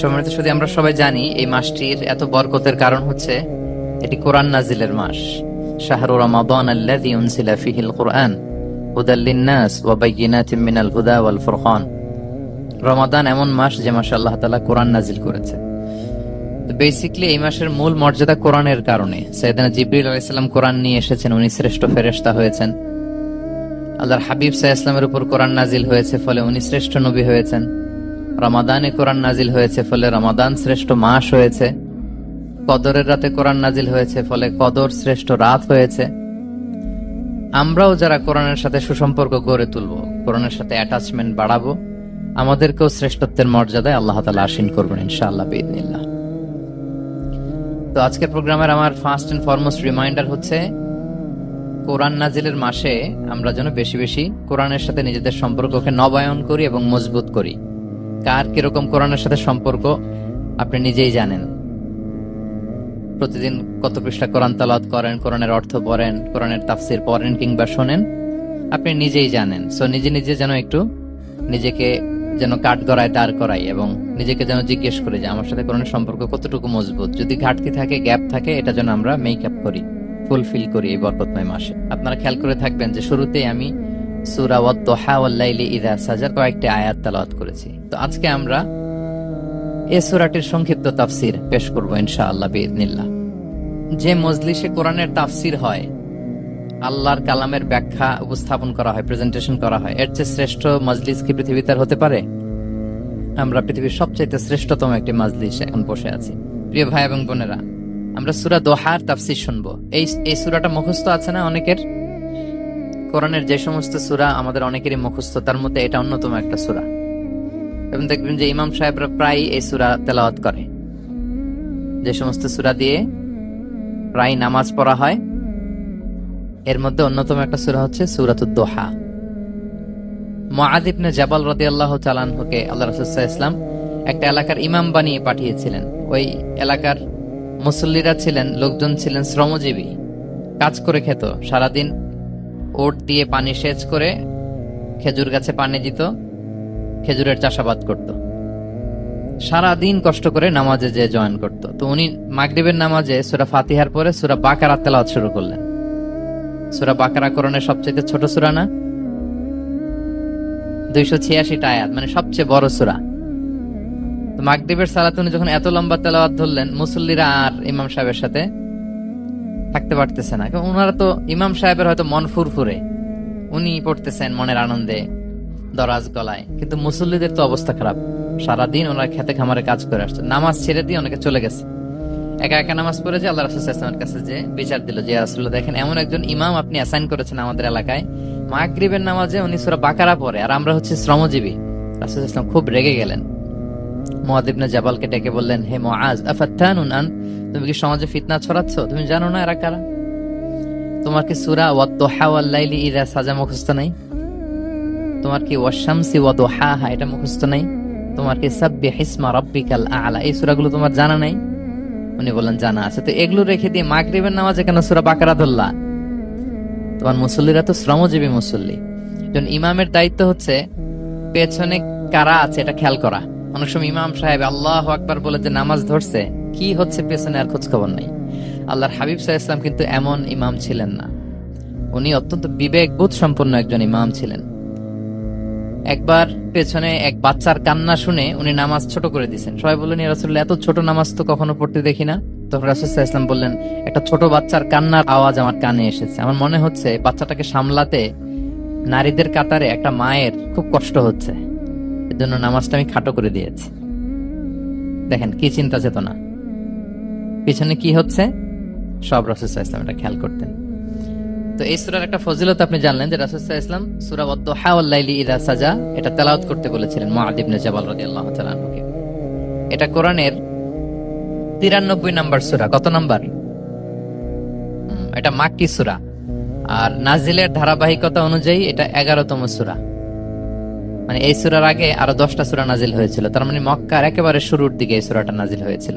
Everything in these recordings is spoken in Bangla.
সম্মানিত শুধু আমরা সবাই জানি এই মাসটির এত বরকতের কারণ হচ্ছে এটি কোরআন নাজিলের মাস। শাহরু রমাদান আল্লাযী উনজিলা ফীহিল কুরআন, হুদাল লিন-নাস ওয়া বায়্যিনাতিন মিনাল হুদা ওয়াল ফুরকান। রমাদান এমন মাস যে মাসে আল্লাহ তাআলা কোরআন নাজিল করেছে। তো বেসিক্যালি এই মাসের মূল মর্যাদা কোরআনের কারণে। সৈয়দনা জিবরিল আলাইহিস সালাম কোরআন নিয়ে এসেছেন, উনি শ্রেষ্ঠ ফেরেশতা হয়েছেন। আল্লাহর হাবিব সাল্লাল্লাহু ইসলামের উপর কোরআন নাজিল হয়েছে, ফলে উনি শ্রেষ্ঠ নবী হয়েছেন। রমাদানে কোরআন নাজিল হয়েছে ফলে রমাদান শ্রেষ্ঠ মাস হয়েছে। কদরের রাতে কোরআন নাজিল হয়েছে ফলে কদর শ্রেষ্ঠ রাত হয়েছে। আমরাও যারা কোরআনের সাথে সুসম্পর্ক গড়ে তুলব, কোরআনের সাথে অ্যাটাচমেন্ট বাড়াবো, আমাদেরকেও শ্রেষ্ঠত্বের মর্যাদায় আল্লাহ তালা আসীন করবেন ইনশাআল্লাহ বিদিনিল্লাহ তো আজকের প্রোগ্রামের আমার ফার্স্ট এন্ড ফরমোস্ট রিমাইন্ডার হচ্ছে, কোরআন নাজিলের মাসে আমরা যেন বেশি বেশি কোরআনের সাথে নিজেদের সম্পর্ককে নবায়ন করি এবং মজবুত করি। কার কীরকম কোরআনের সাথে সম্পর্ক, আপনি নিজেই জানেন। প্রতিদিন কত পৃষ্ঠা কোরআন তালাত করেন, কোরআনের অর্থ পড়েন, কোরআনের তাফসির পড়েন কিংবা শোনেন, আপনি নিজেই জানেন। সো নিজে নিজে যেন একটু নিজেকে যেন কাঠ গড়ায় দাঁড় করাই এবং নিজেকে যেন জিজ্ঞেস করি যে, আমার সাথে কোরআনের সম্পর্ক কতটুকু মজবুত? যদি ঘাটতি থাকে, গ্যাপ থাকে, এটা যেন আমরা মেক আপ করি ফুলফিল করি এই বরকতময় মাসে। আপনারা খেয়াল করে থাকবেন যে, শুরুতেই আমি সংক্ষিপ্ত তাফসির পেশ করব ইনশাআল্লাহ যে মজলিসে কোরআনের তাফসির হয়, আল্লাহর কালামের ব্যাখ্যা উপস্থাপন করা হয় প্রেজেন্টেশন করা হয়, এর চেয়ে শ্রেষ্ঠ মজলিস কি পৃথিবীতে হতে পারে? আমরা পৃথিবীর সবচাইতে শ্রেষ্ঠতম একটি মজলিস এখন বসে আছি। প্রিয় ভাই এবং বোনেরা, আমরা সুরা দোহার তাফসির শুনব। এই এই সুরাটা মুখস্থ আছে না অনেকের? কোরআনের যে সমস্ত সুরা, আমাদের অনেকেরই মুখস্থ, তার মধ্যে এটা অন্যতম একটা সুরা। এবং দেখবেন যে ইমাম সাহেবরা প্রায় এই সুরা তেলাওয়াত করে। যে সমস্ত সুরা দিয়ে প্রায় নামাজ পড়া হয়। এর মধ্যে অন্যতম একটা সুরা হচ্ছে সুরাতুদ দোহা। মুআদ ইবনে জাবাল রাদিয়াল্লাহু তাআলা আনহুকে আল্লাহ রাসূল ইসলাম একটা এলাকার ইমাম বানিয়ে পাঠিয়েছিলেন। ওই এলাকার মুসল্লিরা ছিলেন, লোকজন ছিলেন শ্রমজীবী। কাজ করে খেত, সারাদিন ওট দিয়ে পানি সেচ করে খেজুর গাছে পানি দিত, খেজুরের চাষাবাদ করত। সারা দিন কষ্ট করে নামাজে যে জয়েন করত। তো উনি মাগরিবের নামাজে সুরা ফাতিহার পরে সুরা বাকারা তেলাওয়াত শুরু করলেন। সুরা বাকারা করণের সবচেয়ে ছোট সুরা না? দুইশো ছিয়াশিটা আয়াত মানে সবচেয়ে বড় সুরা। তো মাগরিবের সালাতে উনি যখন এত লম্বা তেলাওয়াত ধরলেন, মুসল্লিরা আর ইমাম সাহেবের সাথে থাকতে পারতেছে না। ওনারা তো ইমাম সাহেবের হয়তো মন ফুরফুরে। উনি পড়তেছেন মনের আনন্দে, দরাজ গলায়। কিন্তু মুসল্লিদের তো অবস্থা খারাপ। সারাদিন ওনারা খেতে খামারে কাজ করে আসছে। নামাজ ছেড়ে দিয়ে অনেকে চলে গেছে। একা একা নামাজ পড়ে যে আল্লাহ রাসুলের কাছে যে বিচার দিল যে রাসুল্লাহ দেখেন এমন একজন ইমাম আপনি অ্যাসাইন করেছেন আমাদের এলাকায়। মাগরিবের নামাজে উনি সুরা বাকারা পড়ে। আর আমরা হচ্ছে শ্রমজীবী। রাসুল ইসলাম খুব রেগে গেলেন। মহাদিবনে জাবালকে ডেকে বললেন, হে মোয়াজ আফাত্তানুন আন তুমি কি সমাজে ফিতনা ছড়াচ্ছ? তুমি জানো না এরা কারা? তোমার কি সুরা ওয়াদ্দোহা ওয়াল্লাইলি ইদা সাজা মুখস্থ নাই? তোমার কি ওয়াশামসি ওয়াদোহা এটা মুখস্থ নাই? তোমার কি সাব্বি হিসমা রব্বিকাল আলা? এই সূরাগুলো তোমার জানা নাই? উনি বললেন, জানা আছে। তো এগুলো রেখে দিয়ে মাগরিবের নামাজে কেন সুরা বাকারা ধরলা? তোমার মুসল্লিরা তো শ্রমজীবী মুসল্লি। একজন ইমামের দায়িত্ব হচ্ছে পেছনে কারা আছে এটা খেয়াল করা। অনেক সময় ইমাম সাহেব আল্লাহ আকবার বলে যে নামাজ ধরছে কি হচ্ছে পেছনে আর খোঁজ খবর নাই। আল্লাহর হাবিব সাহা ইসলাম কিন্তু এমন ইমাম ছিলেন না। উনি অত্যন্ত বিবেকবোধ সম্পন্ন একজন ইমাম ছিলেন। একবার পেছনে এক বাচ্চার কান্না শুনে উনি নামাজ ছোট করে দিয়েছেন। সবাই বললেন রাসুল্লাহ এত ছোট নামাজ তো কখনো পড়তে দেখি না? তখন রাসুল ইসলাম বললেন, একটা ছোট বাচ্চার কান্নার আওয়াজ আমার কানে এসেছে। আমার মনে হচ্ছে বাচ্চাটাকে সামলাতে নারীদের কাতারে একটা মায়ের খুব কষ্ট হচ্ছে। এর জন্য নামাজটা আমি খাটো করে দিয়েছি। দেখেন, কি চিন্তা চেতনা। পিছনে কি হচ্ছে? সব রাসুল ইসলাম এটা খেয়াল করতেন। তো এই সুরার একটা ফজিলত আপনি জানলেন যে রাসুল ইসলাম সুরা ওয়াদ্দোহা ওয়াল্লাইলি ইদা সাজা, এটা তেলাওয়াত করতে বলেছিলেন মুআদ ইবনে জাবাল রাদিয়াল্লাহু তাআলা আনহুকে। এটা কোরআনের 93 নাম্বার সূরা। কত নাম্বার? এটা মাক্কি সুরা। আর নাজিলের ধারাবাহিকতা অনুযায়ী এটা এগারোতম সুরা। মানে এই সুরার আগে আরও 10টা সূরা নাজিল হয়েছিল। তার মানে মক্কার একেবারে শুরুর দিকে এই সূরাটা নাজিল হয়েছিল।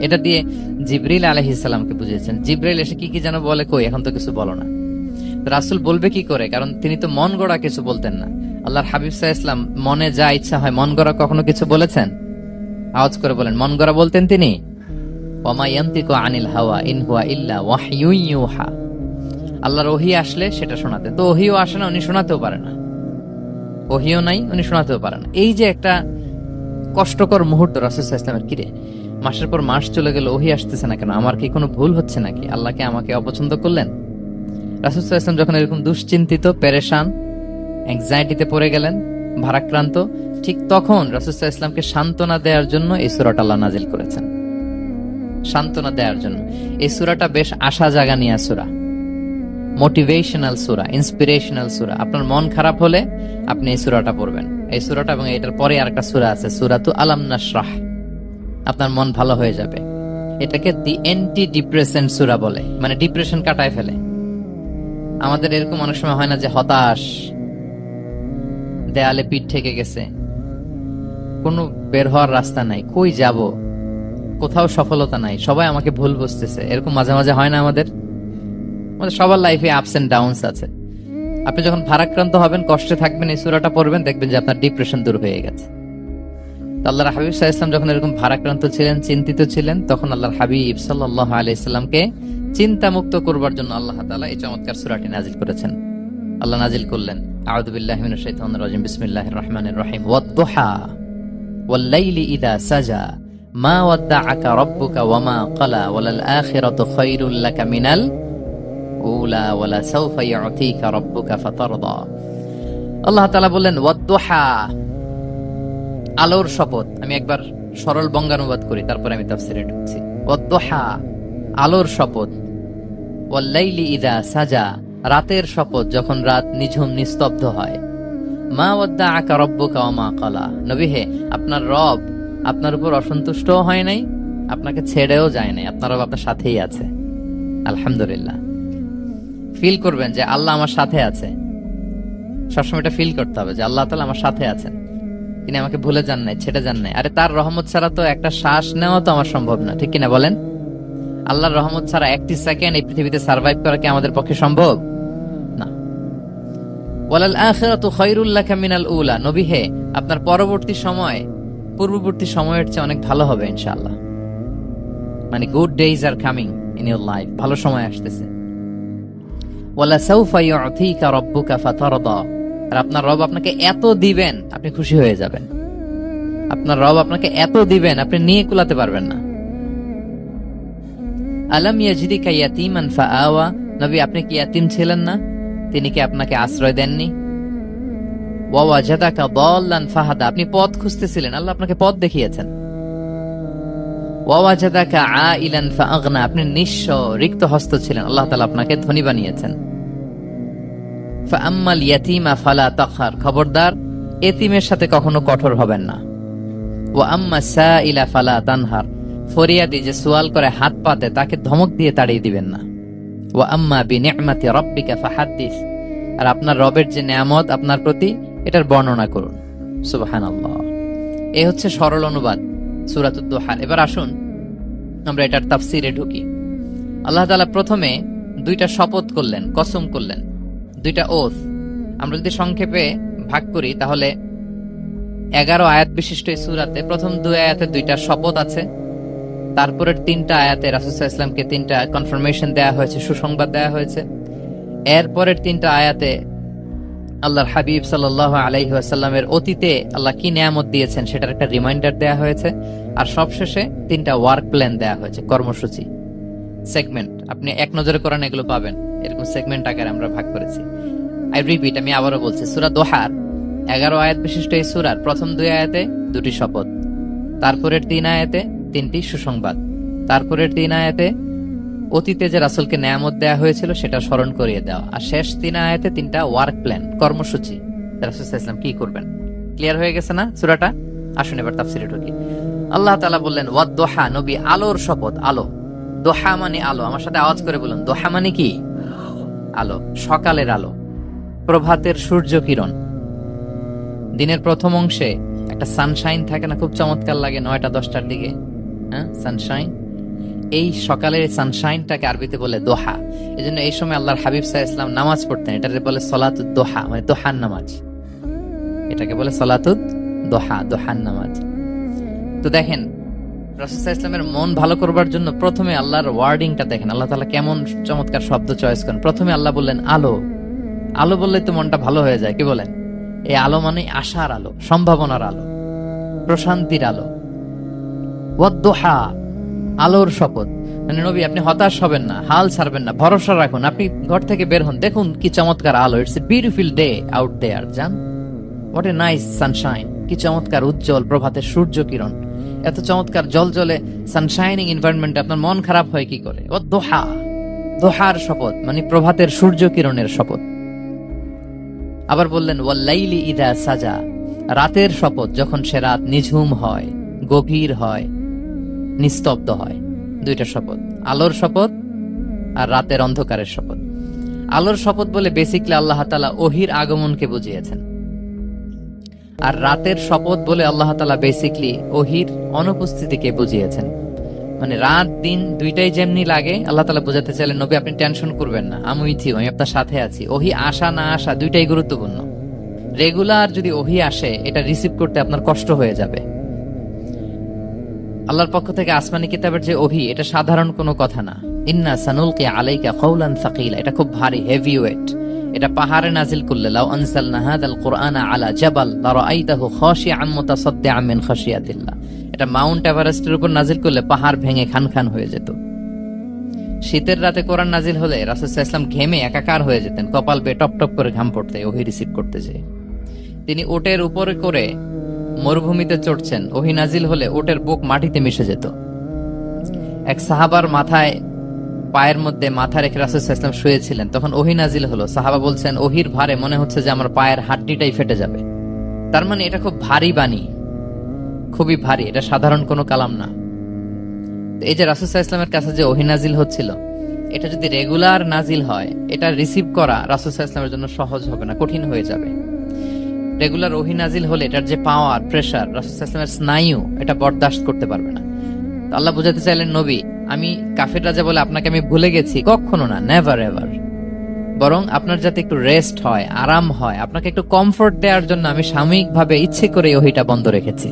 এটা দিয়ে জিবরিল আলাইহিস সালামকে বুঝিয়েছেন। জিবরিল এসে কি কি যেন বলে, কই, এখন তো কিছু বলো না। রাসূল বলবে কি করে? কারণ তিনি তো মন গড়া কিছু বলতেন না। আল্লাহর হাবিব সাহা ইসলাম মনে যা ইচ্ছা হয়, মন গড়া কখনো কিছু বলেছেন? আওয়াজ করে বলেন, মন গড়া বলতেন তিনি? আনিল হাওয়া, ইন হুয়া ইল্লা ওয়াহয়ু ইউহা। আল্লাহর ওহি আসলে সেটা শোনাতে তো ওহিও আসে না, উনি শোনাতেও পারে না। ওহিও নাই, উনি শোনাতেও পারে না। এই যে একটা কষ্টকর মুহূর্ত রাসুল ইসলামের কিরে? মাসের পর মাস চলে গেল, ওহি আসতেছে না কেন? আমার কি কোনো ভুল হচ্ছে নাকি? আল্লাহকে আমাকে অপছন্দ করলেন? রাসুল ইসলাম যখন এরকম দুশ্চিন্তিত, পেরেশান অ্যাংজাইটিতে পড়ে গেলেন, ভারাক্রান্ত, ঠিক তখন রাসুল ইসলামকে সান্ত্বনা দেওয়ার জন্য এই সুরাটা আল্লাহ নাজিল করেছেন। সান্ত্বনা দেওয়ার জন্য। এই সুরাটা বেশ আশা জাগা নিয়ে সুরা। মোটিভেশনাল সুরা ইন্সপিরেশনাল সুরা। আপনার মন খারাপ হলে আপনি এই সুরাটা পড়বেন। এই সুরাটা এবং এটার পরে আরেকটা সুরা আছে সুরা তু আলাম নাশরাহ। আপনার মন ভালো হয়ে যাবে। এটাকে দি এন্টি ডিপ্রেশন সুরা বলে। মানে ডিপ্রেশন কাটায় ফেলে। আমাদের এরকম অনেক সময় হয় না যে হতাশ, দেয়ালে পিঠ থেকে গেছে। কোনো বের হওয়ার রাস্তা নাই। কই যাব? কোথাও সফলতা নাই। সবাই আমাকে ভুল বুঝতেছে। এরকম মাঝে মাঝে হয় না আমাদের? আমাদের সবার লাইফে আপস এন্ড ডাউনস আছে। আপনি যখন ভারাক্রান্ত হবেন, কষ্টে থাকবেন, এই সুরাটা পড়বেন, দেখবেন যে আপনার ডিপ্রেশন দূর হয়ে গেছে। আল্লাহর হাবিব সাহা যখন এরকম ভারাক্রান্ত ছিলেন, চিন্তিত ছিলেন, তখন আল্লাহর হাবিব সাল্লাহ ইসলামকে চিন্তা মুক্ত করবার জন্য আল্লাহ তালা এই চমৎকার সুরাটি নাজিল করেছেন। আল্লাহ নাজিল করলেন বিসমিল্লাহির রহিম ওয়াল-লাইলি সাজা, মা ওয়াদ্দাআকা রাব্বুকা ওয়া মা ক্বালা, ওয়ালাল আখিরাতু খায়রুল লাকা মিনাল উলা আল্লাহ বললেন আলোর শপথ। আমি একবার সরল বঙ্গানুবাদ করি, তারপরে আমি তাফসিরে ঢুকছি। ওয়াদ-দুহা, আলোর শপথ। ওয়াল্লাইলি ইদা সাজা, রাতের শপথ যখন রাত নিঝুম নিস্তব্ধ হয়। মা ওয়াদ্দা আকা রব্বুকা মা ক্বালা। নবী হে, আপনার রব আপনার উপর অসন্তুষ্টও হয় নাই, আপনাকে ছেড়েও যায় নাই, আপনার রব আপনার সাথেই আছে। আলহামদুলিল্লাহ। ফিল করবেন যে আল্লাহ আমার সাথে আছে। সবসময় এটা ফিল করতে হবে যে আল্লাহ তাআলা আমার সাথে আছেন। তিনি আমাকে ভুলে যান নাই, ছেড়ে যান নাই। আরে তার রহমত ছাড়া তো একটা শ্বাস নেওয়া তো আমার সম্ভব না, ঠিক কিনা বলেন? আল্লাহর রহমত ছাড়া একটি সেকেন্ড এই পৃথিবীতে সার্ভাইভ করা কি আমাদের পক্ষে সম্ভব? আপনার পরবর্তী সময়, পূর্ববর্তী সময়ের চেয়ে অনেক ভালো হবে ইনশাআল্লাহ। মানে good days are coming in life ভালো সময় আসতেছে। ওয়ালা ফাতারদা। আর আপনার রব আপনাকে এত দিবেন, আপনি খুশি হয়ে যাবেন। আপনার রব আপনাকে এত দিবেন, আপনি নিয়ে কুলাতে পারবেন না। আলাম ইয়াজিদিকা ইয়াতীমান ফাআওয়া। নবী, আপনি কি ইয়াতিম ছিলেন না? তিনি কি আপনাকে আশ্রয় দেননি? ওয়া ওয়াজাদাকা দাল্লান ফাহাদা। আপনি পথ খুঁজতেছিলেন, আল্লাহ আপনাকে পথ দেখিয়েছেন। ওয়া ওয়াজাদাকা আইলান ফাআগনা। আপনি নিঃস্ব রিক্ত হস্ত ছিলেন, আল্লাহ তাআলা আপনাকে ধনী বানিয়েছেন। ফাআম্মাল ইয়াতীমা ফালা তাখহার খবরদার, এতিমের সাথে কখনো কঠোর হবেন না। ওয়া আম্মা সাইলা ফালা তানহার ফরিয়াদি যে সোয়াল করে হাত পাতে, তাকে ধমক দিয়ে তাড়িয়ে দিবেন না। ওয়া আম্মা বি নি'মাতি রাব্বিকা ফাহাদ্দিস আর আপনার রবের যে নিয়ামত, আপনার প্রতি এটার বর্ণনা করুন। সুবহানাল্লাহ। এই হচ্ছে সরল অনুবাদ সূরাতুদ দুহার এবার আসুন, আমরা এটার তাফসিরে ঢুকি। আল্লাহ তাআলা প্রথমে দুইটা শপথ করলেন, কসম করলেন। দুইটা ওথ আমরা যদি সংক্ষেপে ভাগ করি, তাহলে এগারো আয়াত বিশিষ্ট এই সুরাতে প্রথম দুই আয়াতে দুইটা শপথ আছে। তারপরের তিনটা আয়াতে রাসুসাহ ইসলামকে তিনটা কনফার্মেশন দেয়া হয়েছে, সুসংবাদ দেয়া হয়েছে। এরপরের তিনটা আয়াতে আল্লাহর হাবিব সাল্লাহ আলাইহি আসাল্লামের অতীতে আল্লাহ কি নিয়ামত দিয়েছেন সেটার একটা রিমাইন্ডার দেয়া হয়েছে। আর সবশেষে তিনটা ওয়ার্ক প্ল্যান দেয়া হয়েছে, কর্মসূচি। সেগমেন্ট আপনি এক নজরে করেন এগুলো পাবেন। এরকম সেগমেন্ট আকারে আমরা ভাগ করেছি। আই রিপিট আমি আবারও বলছি, সুরা দোহার, এগারো আয়াত বিশিষ্ট এই সুরার প্রথম দুই আয়াতে দুটি শপথ, তারপরের তিন আয়াতে তিনটি সুসংবাদ, তারপরের তিন আয়াতে অতীতে যে রাসুলকে নেয়ামত দেয়া হয়েছিল সেটা স্মরণ করিয়ে দেওয়া, আর শেষ তিন আয়াতে তিনটা ওয়ার্ক প্ল্যান কর্মসূচি। রাসুল ইসলাম কি করবেন? ক্লিয়ার হয়ে গেছে না সুরাটা? আসুন এবার তাফসিরে ঢুকি। আল্লাহ তালা বললেন, ওয়াদ দোহা, নবী আলোর শপথ, আলো। দোহা মানে আলো। আমার সাথে আওয়াজ করে বলুন, দোহা মানে কি? আলো, সকালের আলো, প্রভাতের সূর্য কিরণ দিনের প্রথম অংশে একটা সানশাইন থাকে না, খুব চমৎকার লাগে নয়টা, দশটার দিকে। হ্যাঁ সানশাইন এই সকালের সানশাইনটাকে আরবিতে বলে দোহা। এই জন্য এই সময় আল্লাহর হাবিব সাহা ইসলাম নামাজ পড়তেন। এটাকে বলে সলাতুদ দোহা মানে দোহান নামাজ। এটাকে বলে সলাতুদ দোহা দোহান নামাজ। তো দেখেন ইসলামের মন ভালো করবার জন্য প্রথমে আল্লাহর ওয়ার্ডিংটা দেখেন। আল্লাহ তালা কেমন চমৎকার শব্দ চয়েস করেন। প্রথমে আল্লাহ বললেন, আলো। আলো বললে তো মনটা ভালো হয়ে যায়, কি বলেন? এই আলো মানে আশার আলো, সম্ভাবনার আলো, প্রশান্তির আলো। ওয়াদ্দোহা, আলোর শপথ। মানে নবী, আপনি হতাশ হবেন না, হাল ছাড়বেন না, ভরসা রাখুন। আপনি ঘর থেকে বের হন, দেখুন কি চমৎকার আলো। It's a beautiful day out there জান। হোয়াট এ নাইস সানশাইন কি চমৎকার উজ্জ্বল প্রভাতের সূর্য কিরণ। এত চমৎকার জল জলে সানশাইনিং এনভায়রনমেন্টে আপনার মন খারাপ হয় কি করে? ও দোহা। দোহার শপথ মানে প্রভাতের সূর্য কিরণের শপথ। আবার বললেন ওয়াল্লাইলি ইদা সাজা। রাতের শপথ, যখন সে রাত নিঝুম হয়, গভীর হয়, নিস্তব্ধ হয়। দুইটা শপথ, আলোর শপথ আর রাতের অন্ধকারের শপথ। আলোর শপথ বলে বেসিকলি আল্লাহ তালা ওহির আগমনকে বুঝিয়েছেন। আর রাতের শপথ বলে আল্লাহ তালা বেসিকলি ওহির অনুপস্থিতিকে বুঝিয়েছেন। মানে রাত দিন দুইটাই যেমনি লাগে আল্লাহ তালা বোঝাতে চাইলেন নবী আপনি টেনশন করবেন না আমি ইউ, আমি আপনার সাথে আছি। ওহি আসা না আসা দুইটাই গুরুত্বপূর্ণ। রেগুলার যদি ওহি আসে এটা রিসিভ করতে আপনার কষ্ট হয়ে যাবে। আল্লাহর পক্ষ থেকে আসমানি কিতাবের যে ওহি এটা সাধারণ কোনো কথা না। ইন্না সানুলকে আলাইকা কৌলান সাকিলা এটা খুব ভারী হেভি ওয়েট এটা পাহাড়ে নাজিল করলে, লাউ আনসালনা হাদাল কুরআনা আলা জাবাল লারাআইতাহু খাশিআম মুতাসাদ্দিআম মিন খাশিয়াতিল্লাহ। এটা মাউন্ট এভারেস্টের উপর নাজিল করলে পাহাড় ভেঙে খান খান হয়ে যেত। শীতের রাতে কোরআন নাজিল হলে রাসূল ইসলাম ঘেমে একাকার হয়ে যেতেন, কপাল বে টপ টপ করে ঘাম পড়তে, ওহি রিসিভ করতে যেয়ে। তিনি ওটের উপরে করে মরুভূমিতে চড়ছেন, ওহি নাজিল হলে ওটের বুক মাটিতে মিশে যেত। এক সাহাবার মাথায় পায়ের মধ্যে মাথা রেখে রাসুল ইসলাম শুয়েছিলেন। তখন ওহি নাজিল হলো। সাহাবা বলছেন, ওহির ভারে মনে হচ্ছে যে আমার পায়ের হাড্ডিটাই ফেটে যাবে। তার মানে এটা খুব ভারী বাণী। খুবই ভারী। এটা সাধারণ কোনো কালাম না। এই যে রাসুল ইসলামের কাছে যে ওহি নাজিল হচ্ছিল, এটা যদি রেগুলার নাজিল হয়, এটা রিসিভ করা রাসুল ইসলামের জন্য সহজ হবে না, কঠিন হয়ে যাবে। রেগুলার ওহি নাজিল হলে এটার যে পাওয়ার প্রেশার রাসুল ইসলামের স্নায়ু, এটা বরদাস্ত করতে পারবে না। আল্লাহ বুঝাতে চাইলেন, নবী আমি কাফের রাজা বলে আপনাকে আমি ভুলে গেছি, কখনো না নেভার এভার বরং আপনার যাতে একটু রেস্ট হয়, আরাম হয়, আপনাকে একটু কমফোর্ট দেওয়ার জন্য আমি সাময়িকভাবে ইচ্ছে করে ওহিটা বন্ধ রেখেছি।